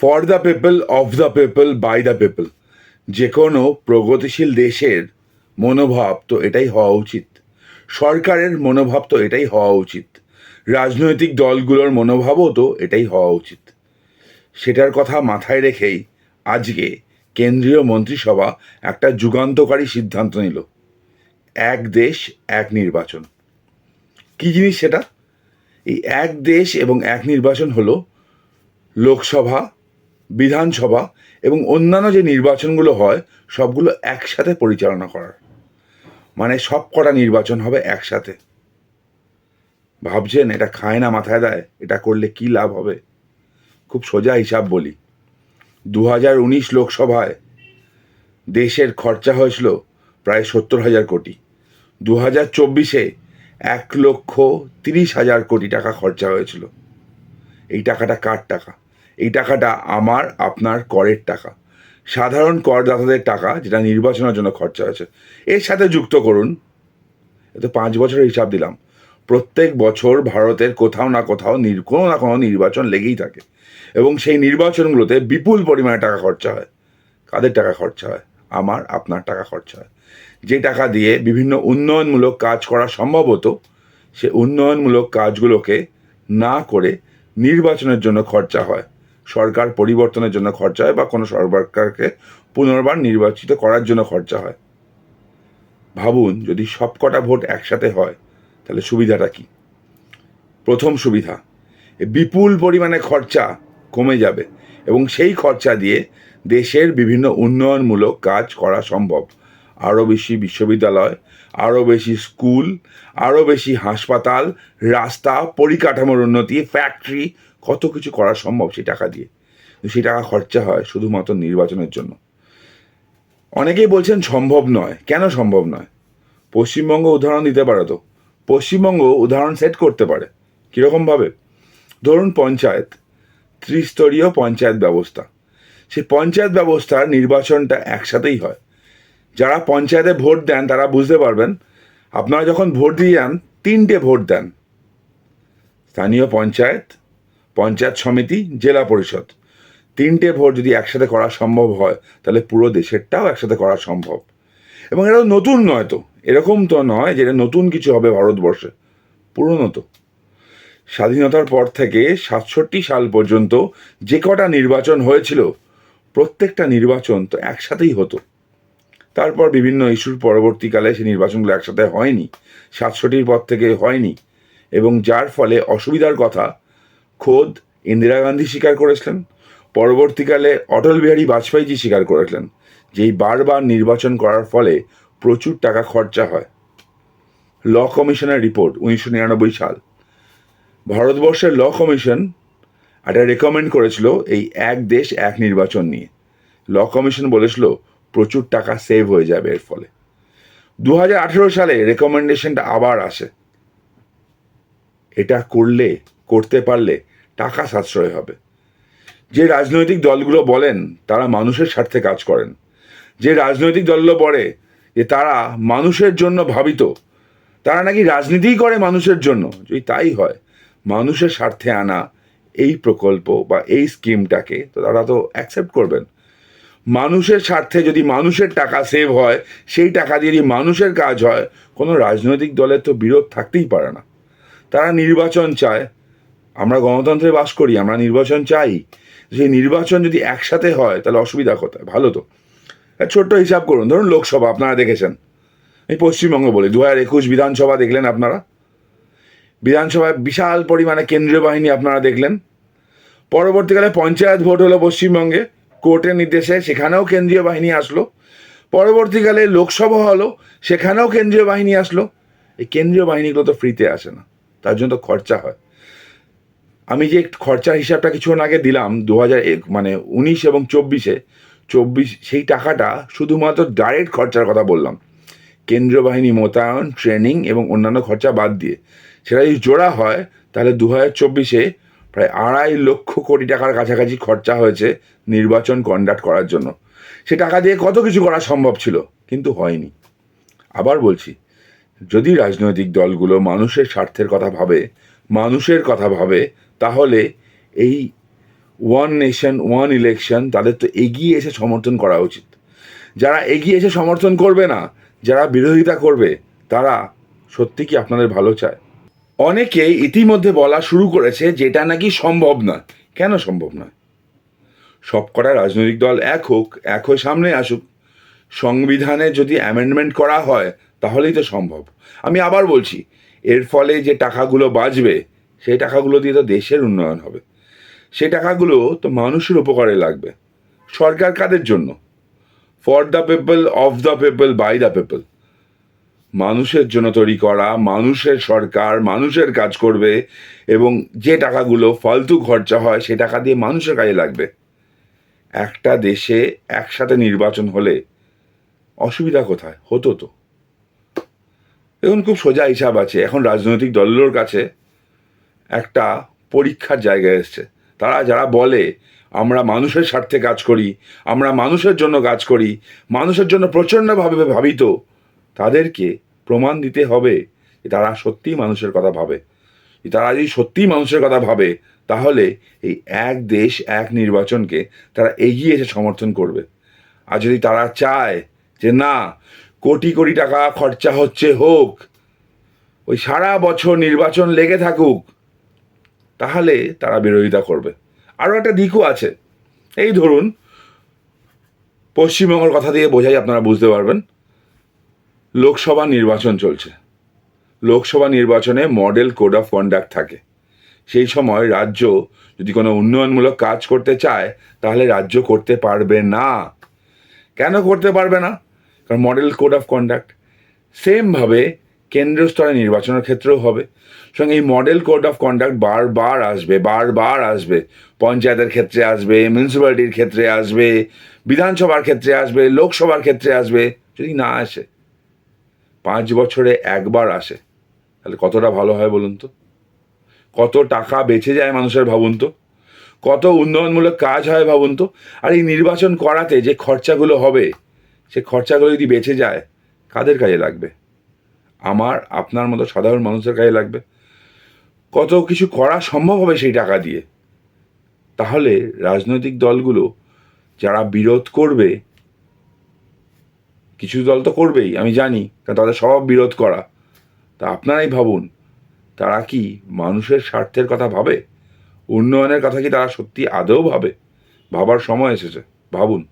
For the people of the people by the people যে কোনো প্রগতিশীল দেশের মনোভাব তো এটাই হওয়া উচিত। সরকারের মনোভাব তো এটাই হওয়া উচিত। রাজনৈতিক দলগুলোর মনোভাবও তো এটাই হওয়া উচিত। সেটার কথা মাথায় রেখেই আজকে কেন্দ্রীয় মন্ত্রিসভা একটা যুগান্তকারী সিদ্ধান্ত নিল। এক দেশ, এক নির্বাচন। কি জিনিস সেটা? এই এক দেশ এবং এক নির্বাচন হলো লোকসভা বিধানসভা এবং অন্যান্য যে নির্বাচনগুলো হয়, সবগুলো একসাথে পরিচালনা করার। মানে সব কটা নির্বাচন হবে একসাথে। ভাবছেন এটা খায় না, মাথায় দেয়, এটা করলে কি লাভ হবে? খুব সোজা হিসাব বলি। দু হাজার উনিশ লোকসভায় দেশের খরচা হয়েছিল প্রায় সত্তর হাজার কোটি। দু হাজার চব্বিশে এক লক্ষ তিরিশ হাজার কোটি টাকা খরচা হয়েছিল। এই টাকাটা কার টাকা? এই টাকাটা আমার, আপনার করের টাকা। সাধারণ করদাতাদের টাকা যেটা নির্বাচনের জন্য খরচা হয়েছে, এর সাথে যুক্ত করুন। এতে পাঁচ বছরের হিসাব দিলাম। প্রত্যেক বছর ভারতের কোথাও না কোথাও কোনো না কোনো নির্বাচন লেগেই থাকে। এবং সেই নির্বাচনগুলোতে বিপুল পরিমাণে টাকা খরচা হয়। কাদের টাকা খরচা হয়? আমার, আপনার টাকা খরচা হয়। যে টাকা দিয়ে বিভিন্ন উন্নয়নমূলক কাজ করা সম্ভব হতো, সে উন্নয়নমূলক কাজগুলোকে না করে নির্বাচনের জন্য খরচা হয়। সরকার পরিবর্তনের জন্য খরচা হয় বা কোনো সরকারকে পুনর্বার নির্বাচিত করার জন্য খরচা হয়। ভাবুন, যদি সবকটা ভোট একসাথে হয়, তাহলে সুবিধাটা কি? প্রথম সুবিধা বিপুল পরিমাণে খরচা কমে যাবে এবং সেই খরচা দিয়ে দেশের বিভিন্ন উন্নয়নমূলক কাজ করা সম্ভব। আরও বেশি বিশ্ববিদ্যালয় আরও বেশি স্কুল আরও বেশি হাসপাতাল, রাস্তা, পরিকাঠামোর উন্নতি ফ্যাক্টরি কত কিছু করা সম্ভব সেই টাকা দিয়ে। সেই টাকা খরচা হয় শুধুমাত্র নির্বাচনের জন্য। অনেকেই বলছেন সম্ভব নয়। কেন সম্ভব নয়? পশ্চিমবঙ্গ উদাহরণ দিতে পারে তো? পশ্চিমবঙ্গ উদাহরণ সেট করতে পারে। কীরকমভাবে ধরুন পঞ্চায়েত, ত্রিস্তরীয় পঞ্চায়েত ব্যবস্থা। সেই পঞ্চায়েত ব্যবস্থার নির্বাচনটা একসাথেই হয়। যারা পঞ্চায়েতে ভোট দেন, তারা বুঝতে পারবেন, আপনারা যখন ভোট দিয়ে যান, তিনটে ভোট দেন। স্থানীয় পঞ্চায়েত পঞ্চায়েত সমিতি, জেলা পরিষদ। তিনটে ভোট যদি একসাথে করা সম্ভব হয়, তাহলে পুরো দেশেরটাও একসাথে করা সম্ভব। এবং এটা নতুন নয় তো। এরকম তো নয় যেটা নতুন কিছু হবে ভারতবর্ষে। পুরনো তো। স্বাধীনতার পর থেকে সাতষট্টি সাল পর্যন্ত যে কটা নির্বাচন হয়েছিল, প্রত্যেকটা নির্বাচন তো একসাথেই হতো। তারপর বিভিন্ন ইস্যুর পরবর্তীকালে সেই নির্বাচনগুলো একসাথে হয়নি, সাতষট্টির পর থেকে হয়নি এবং যার ফলে অসুবিধার কথা খোদ ইন্দিরা গান্ধী স্বীকার করেছিলেন, পরবর্তীকালে অটল বিহারী বাজপেয়ীজি স্বীকার করেছিলেন যে এই বারবার নির্বাচন করার ফলে প্রচুর টাকা খরচা হয়। ল কমিশনের রিপোর্ট উনিশশো নিরানব্বই সাল। ভারতবর্ষের ল কমিশন একটা রেকমেন্ড করেছিল এই এক দেশ এক নির্বাচন নিয়ে। ল কমিশন বলেছিল প্রচুর টাকা সেভ হয়ে যাবে এর ফলে। দু হাজার আঠেরো সালে রেকমেন্ডেশনটা আবার আসে। এটা করলে, করতে পারলে টাকা সাশ্রয় হবে। যে রাজনৈতিক দলগুলো বলেন, তারা মানুষের স্বার্থে কাজ করেন। যে রাজনৈতিক দলগুলো বলে যে তারা মানুষের জন্য ভাবিত, তারা নাকি রাজনীতিই করে মানুষের জন্য। যদি তাই হয়, মানুষের স্বার্থে আনা এই প্রকল্প বা এই স্কিমটাকে তো তারা তো অ্যাকসেপ্ট করবেন। মানুষের স্বার্থে যদি মানুষের টাকা সেভ হয়, সেই টাকা দিয়ে যদি মানুষের কাজ হয়, কোনো রাজনৈতিক দলের তো বিরোধ থাকতেই পারে না। তারা নির্বাচন চায়। আমরা গণতন্ত্রে বাস করি, আমরা নির্বাচন চাই। সেই নির্বাচন যদি একসাথে হয়, তাহলে অসুবিধা কোথায়? ভালো তো। ছোট্ট হিসাব করুন। ধরুন লোকসভা, আপনারা দেখেছেন। এই পশ্চিমবঙ্গ বলি দু হাজার একুশ বিধানসভা দেখলেন আপনারা? বিধানসভায় বিশাল পরিমাণে কেন্দ্রীয় বাহিনী আপনারা দেখলেন? পরবর্তীকালে পঞ্চায়েত ভোট হলো পশ্চিমবঙ্গে। কোর্টের নির্দেশে সেখানেও কেন্দ্রীয় বাহিনী আসলো। পরবর্তীকালে লোকসভা হলো সেখানেও কেন্দ্রীয় বাহিনী আসলো। এই কেন্দ্রীয় বাহিনীগুলো তো ফ্রিতে আসে না, তার জন্য তো খরচা হয়। আমি যে খরচার হিসাবটা কিছুক্ষণ আগে দিলাম দু এক মানে উনিশ এবং চব্বিশে, চব্বিশ সেই টাকাটা শুধুমাত্র ডাইরেক্ট খরচার কথা বললাম। কেন্দ্রীয় বাহিনী মোতায়ন ট্রেনিং এবং অন্যান্য খরচা বাদ দিয়ে। সেটা যদি জোড়া হয়, তাহলে দু হাজার চব্বিশে প্রায় আড়াই লক্ষ কোটি টাকার কাছাকাছি খরচা হয়েছে নির্বাচন কন্ডাক্ট করার জন্য। সে টাকা দিয়ে কত কিছু করা সম্ভব ছিল, কিন্তু হয়নি। আবার বলছি, যদি রাজনৈতিক দলগুলো মানুষের স্বার্থের কথা ভাবে, মানুষের কথা ভাবে, তাহলে এই ওয়ান নেশন ওয়ান ইলেকশন তাদের তো এগিয়ে এসে সমর্থন করা উচিত। যারা এগিয়ে এসে সমর্থন করবে না, যারা বিরোধিতা করবে, তারা সত্যি কি আপনাদের ভালো চায়? অনেকে ইতিমধ্যে বলা শুরু করেছে যেটা নাকি সম্ভব নয়। কেন সম্ভব নয়? সব কটা রাজনৈতিক দল এক হোক, এক হয়ে সামনে আসুক। সংবিধানে যদি অ্যামেন্ডমেন্ট করা হয়, তাহলেই তো সম্ভব। আমি আবার বলছি, এর ফলে যে টাকাগুলো বাঁচবে, সেই টাকাগুলো দিয়ে তো দেশের উন্নয়ন হবে। সেই টাকাগুলো তো মানুষের উপকারে লাগবে। সরকার কাদের জন্য? For the people of the people by the people মানুষের জন্য তৈরি করা, মানুষের সরকার, মানুষের কাজ করবে এবং যে টাকাগুলো ফালতু খরচা হয় সে টাকা দিয়ে মানুষের কাজে লাগবে। একটা দেশে একসাথে নির্বাচন হলে অসুবিধা কোথায়? হতো তো। এখন খুব সোজা হিসাব আছে। এখন রাজনৈতিক দলগুলোর কাছে একটা পরীক্ষার জায়গা এসছে। তারা যারা বলে, আমরা মানুষের স্বার্থে কাজ করি, আমরা মানুষের জন্য কাজ করি, মানুষের জন্য প্রচণ্ডভাবে ভাবিত তাদেরকে প্রমাণ দিতে হবে যে তারা সত্যিই মানুষের কথা ভাবে। তারা যদি সত্যিই মানুষের কথা ভাবে, তাহলে এই এক দেশ, এক নির্বাচনকে তারা এগিয়ে এসে সমর্থন করবে। আর যদি তারা চায় যে না, কোটি কোটি টাকা খরচা হচ্ছে হোক, ওই সারা বছর নির্বাচন লেগে থাকুক, তাহলে তারা বিরোধিতা করবে। আরও একটা দিকও আছে। এই ধরুন, পশ্চিমবঙ্গের কথা দিয়ে বোঝাই, আপনারা বুঝতে পারবেন। লোকসভা নির্বাচন চলছে। লোকসভা নির্বাচনে মডেল কোড অফ কন্ডাক্ট থাকে। সেই সময় রাজ্য যদি কোনো উন্নয়নমূলক কাজ করতে চায়, তাহলে রাজ্য করতে পারবে না। কেন করতে পারবে না? কারণ মডেল কোড অফ কন্ডাক্ট সেমভাবে কেন্দ্রীয় স্তরে নির্বাচনের ক্ষেত্রেও হবে। সঙ্গে এই মডেল কোড অফ কন্ডাক্ট বারবার আসবে বারবার আসবে। পঞ্চায়েতের ক্ষেত্রে আসবে মিউনিসিপ্যালিটির ক্ষেত্রে আসবে, বিধানসভার ক্ষেত্রে আসবে, লোকসভার ক্ষেত্রে আসবে, যদি না আসে। পাঁচ বছরে একবার আসে, তাহলে কতটা ভালো হয় বলুন তো? কত টাকা বেঁচে যায় মানুষের ভাবুন তো? কত উন্নয়নমূলক কাজ হয় ভাবুন তো? আর এই নির্বাচন করাতে যে খরচাগুলো হবে, সে খরচাগুলো যদি বেঁচে যায়, কাদের কাজে লাগবে? আমার, আপনার মতো সাধারণ মানুষের কাজে লাগবে। কত কিছু করা সম্ভব হবে সেই টাকা দিয়ে। তাহলে রাজনৈতিক দলগুলো যারা বিরোধ করবে কিছু দল তো করবেই, আমি জানি কারণ তাদের স্বভাব বিরোধ করা। তা আপনারাই ভাবুন, তারা কি মানুষের স্বার্থের কথা ভাবে? উন্নয়নের কথা কি তারা সত্যি আদৌ ভাবে? ভাবার সময় এসেছে, ভাবুন।